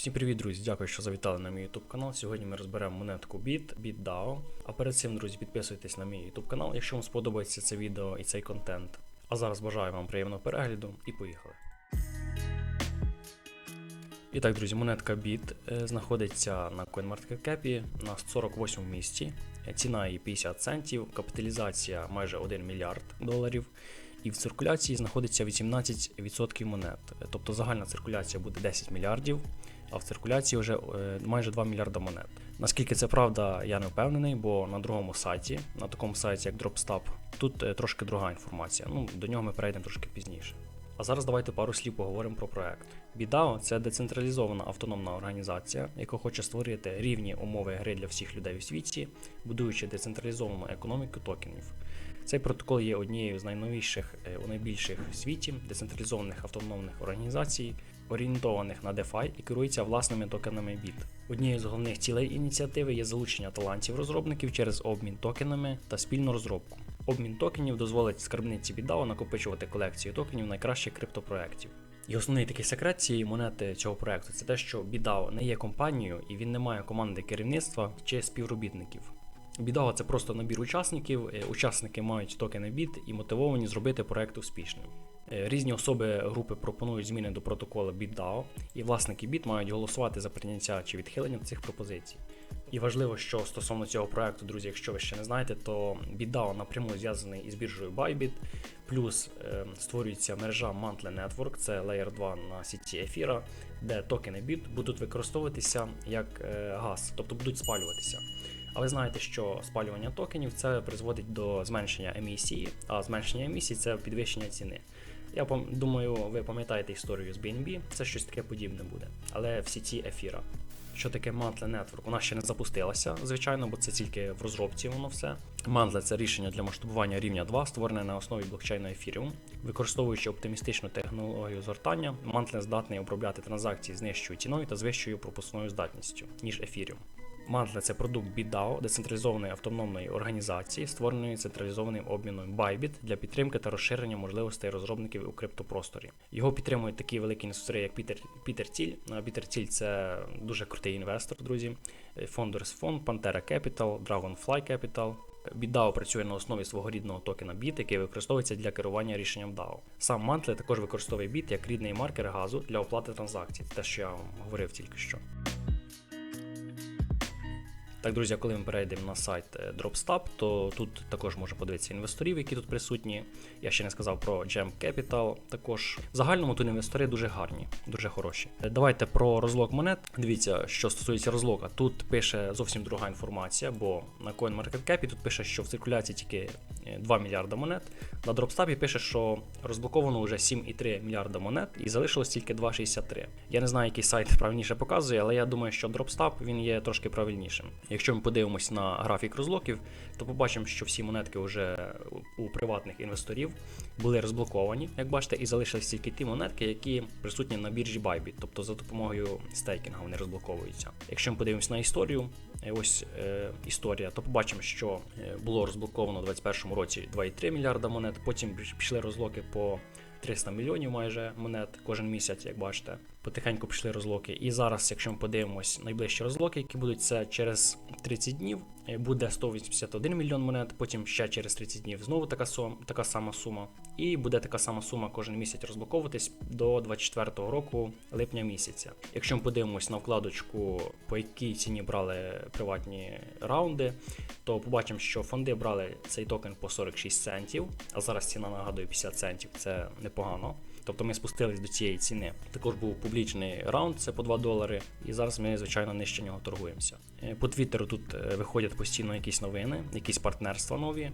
Всім привіт, друзі! Дякую, що завітали на мій YouTube канал. Сьогодні ми розберемо монетку BIT, BitDAO. А перед цим, друзі, підписуйтесь на мій YouTube канал, якщо вам сподобається це відео і цей контент. А зараз бажаю вам приємного перегляду і поїхали. І так, друзі, монетка BIT е, знаходиться на CoinMarketCap на 48 місці. Е, Ціна її 50 центів, капіталізація майже 1 мільярд доларів. І в циркуляції знаходиться 18% монет. Е, Тобто загальна циркуляція буде 10 мільярдів, а в циркуляції вже е, майже 2 мільярда монет. Наскільки це правда, я не впевнений, бо на другому сайті, на такому сайті як DropStab, тут е, трошки друга інформація. Ну, до нього ми перейдемо трошки пізніше. А зараз давайте пару слів поговоримо про проект. BDAO – це децентралізована автономна організація, яка хоче створити рівні умови гри для всіх людей у світі, будуючи децентралізовану економіку токенів. Цей протокол є однією з найновіших е, у найбільших в світі децентралізованих автономних організацій, орієнтованих на DeFi і керується власними токенами BIT. Однією з головних цілей ініціативи є залучення талантів розробників через обмін токенами та спільну розробку. Обмін токенів дозволить скарбниці BitDAO накопичувати колекцію токенів найкращих криптопроєктів. І основний такий секрет цієї монети цього проекту це те, що BitDAO не є компанією і він не має команди керівництва чи співробітників. BitDAO – це просто набір учасників. Е, Учасники мають токени BIT і мотивовані зробити проект успішним. Е, Різні особи групи пропонують зміни до протоколу BitDAO, і власники BIT мають голосувати за прийняття чи відхилення цих пропозицій. І важливо, що стосовно цього проекту, друзі, якщо ви ще не знаєте, то BitDAO напряму зв'язаний із біржею Bybit, плюс е, створюється мережа Mantle Network, це Layer 2 на сіті ефіра, де токени BIT будуть використовуватися як е, газ, тобто будуть спалюватися. А ви знаєте, що спалювання токенів це призводить до зменшення емісії, а зменшення емісії це підвищення ціни. Я думаю, ви пам'ятаєте історію з BNB, це щось таке подібне буде, але в сіті ефіра. Що таке Mantle Network? Вона ще не запустилася, звичайно, бо це тільки в розробці воно все. Mantle – це рішення для масштабування рівня 2, створене на основі блокчейну Ethereum. Використовуючи оптимістичну технологію згортання, Mantle здатний обробляти транзакції з нижчою ціною та з вищою пропускною здатністю, ніж Ethereum. Mantle – це продукт BitDAO, децентралізованої автономної організації, створеної централізованим обміном Bybit для підтримки та розширення можливостей розробників у криптопросторі. Його підтримують такі великі інвестори, як Пітер, Пітер Ціль. Пітер Ціль це дуже крутий інвестор, друзі. Founders Fund, Pantera Capital, Dragonfly Capital. BitDAO працює на основі свого рідного токена BIT, який використовується для керування рішенням DAO. Сам Mantle також використовує BIT як рідний маркер газу для оплати транзакцій, те, що я вам говорив тільки що. Так, друзі, коли ми перейдемо на сайт е, DropStab, то тут також можна подивитися інвесторів, які тут присутні. Я ще не сказав про Gem Capital. Також в загальному тут інвестори дуже гарні, дуже хороші. Е, Давайте про розлог монет. Дивіться, що стосується розлока. Тут пише зовсім друга інформація, бо на CoinMarketCap тут пише, що в циркуляції тільки е, 2 мільярда монет. На DropStab пише, що розблоковано вже 7,3 мільярда монет і залишилось тільки 2,63. Я не знаю, який сайт правильніше показує, але я думаю, що DropStab він є трошки правильнішим. Якщо ми подивимось на графік розлоків, то побачимо, що всі монетки вже у приватних інвесторів були розблоковані, як бачите, і залишились тільки ті монетки, які присутні на біржі Bybit, тобто за допомогою стейкінга вони розблоковуються. Якщо ми подивимось на історію, е, ось е, історія, то побачимо, що е, було розблоковано у 2021 році 2,3 мільярда монет, потім пішли розлоки по 300 мільйонів майже монет кожен місяць, як бачите. Потихеньку пішли розлоки. І зараз, якщо ми подивимось найближчі розлоки, які будуть це через 30 днів, е, буде 181 мільйон монет, потім ще через 30 днів знову така сум, така сама сума. І буде така сама сума кожен місяць розблоковуватись до 24 року липня місяця. Якщо ми подивимось на вкладочку, по якій ціні брали приватні раунди, то побачимо, що фонди брали цей токен по 46 центів, а зараз ціна нагадує 50 центів. Це непогано. Тобто ми спустились до цієї ціни. Також був публічний раунд, це по 2 долари. І зараз ми, звичайно, нижче нього торгуємося. Е, По Твіттеру тут е, виходять постійно якісь новини, якісь партнерства нові.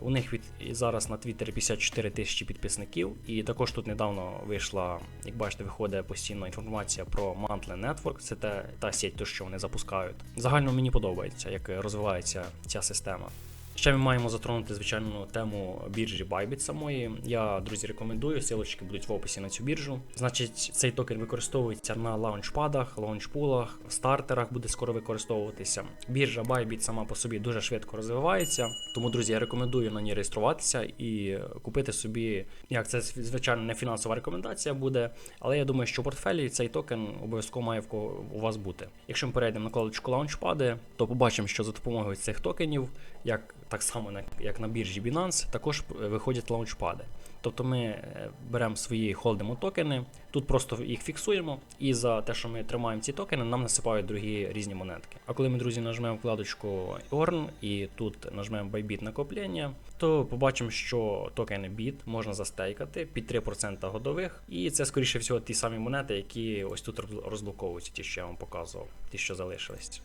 У них від зараз на Твіттері 54 тисячі підписників, і також тут недавно вийшла, як бачите, виходить постійно інформація про Mantle Network. Це та, та сеть, то що вони запускають. Загально мені подобається, як розвивається ця система. Ще ми маємо затронути звичайно тему біржі Bybit самої. Я, друзі, рекомендую. Силочки будуть в описі на цю біржу. Значить, цей токен використовується на лаунчпадах, лаунчпулах, стартерах буде скоро використовуватися. Біржа Bybit сама по собі дуже швидко розвивається. Тому, друзі, я рекомендую на ній реєструватися і купити собі, як це звичайно не фінансова рекомендація буде, але я думаю, що в портфелі цей токен обов'язково має в у вас бути. Якщо ми перейдемо на кладочку лаунчпади, то побачимо, що за допомогою цих токенів, як так само як на біржі Binance, також е, виходять лаунчпади. Тобто ми е, беремо свої холдимо токени, тут просто їх фіксуємо, і за те, що ми тримаємо ці токени, нам насипають другі різні монетки. А коли ми, друзі, нажмемо вкладочку Earn і тут нажмемо Bybit накоплення, то побачимо, що токени BIT можна застейкати під 3% годових, і це, скоріше всього, ті самі монети, які ось тут розблоковуються, ті, що я вам показував, ті, що залишились.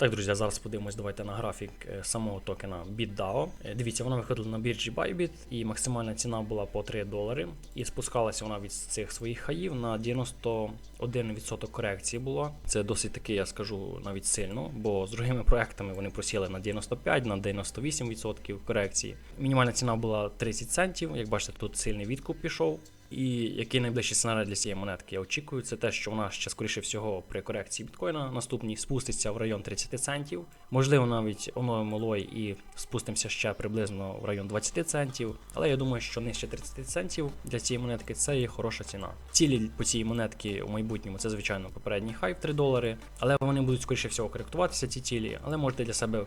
Так, друзі, зараз подивимось, давайте на графік е, самого токена BitDAO. Е, Дивіться, вона виходила на біржі Bybit, і максимальна ціна була по 3 долари. І спускалася вона від цих своїх хаїв на 91% корекції було. Це досить таки, я скажу, навіть сильно, бо з другими проектами вони просіли на 95, на 98% корекції. Мінімальна ціна була 30 центів. Як бачите, тут сильний відкуп пішов. І який найближчий сценарій для цієї монетки я очікую, це те, що вона ще скоріше всього при корекції біткоїна наступній спуститься в район 30 центів. Можливо, навіть оновимо лой і спустимося ще приблизно в район 20 центів. Але я думаю, що нижче 30 центів для цієї монетки це є хороша ціна. Цілі по цій монетки у майбутньому це звичайно попередній в 3 долари, але вони будуть скоріше всього коректуватися ці цілі, але можете для себе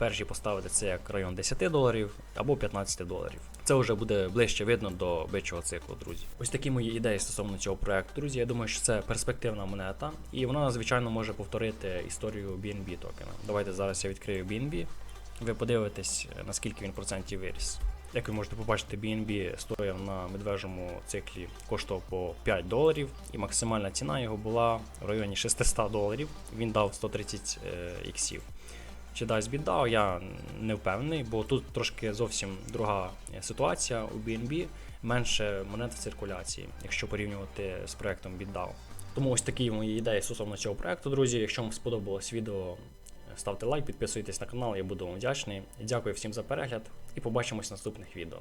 перші поставити це як район 10 доларів або 15 доларів. Це вже буде ближче видно до бичого циклу, друзі. Ось такі мої ідеї стосовно цього проекту. Друзі, я думаю, що це перспективна монета, і вона, звичайно, може повторити історію BNB токена. Давайте зараз я відкрию BNB. Ви подивитесь, наскільки він процентів виріс. Як ви можете побачити, BNB стояв на медвежому циклі, коштував по 5 доларів, і максимальна ціна його була в районі 600 доларів. Він дав 130 е, іксів. Дасть BitDAO, я не впевнений, бо тут трошки зовсім друга е, ситуація у BNB, менше монет в циркуляції, якщо порівнювати з проектом BitDAO. Тому ось такі мої ідеї стосовно цього проекту, друзі. Якщо вам сподобалось відео, ставте лайк, підписуйтесь на канал, я буду вам вдячний. Дякую всім за перегляд і побачимось в наступних відео.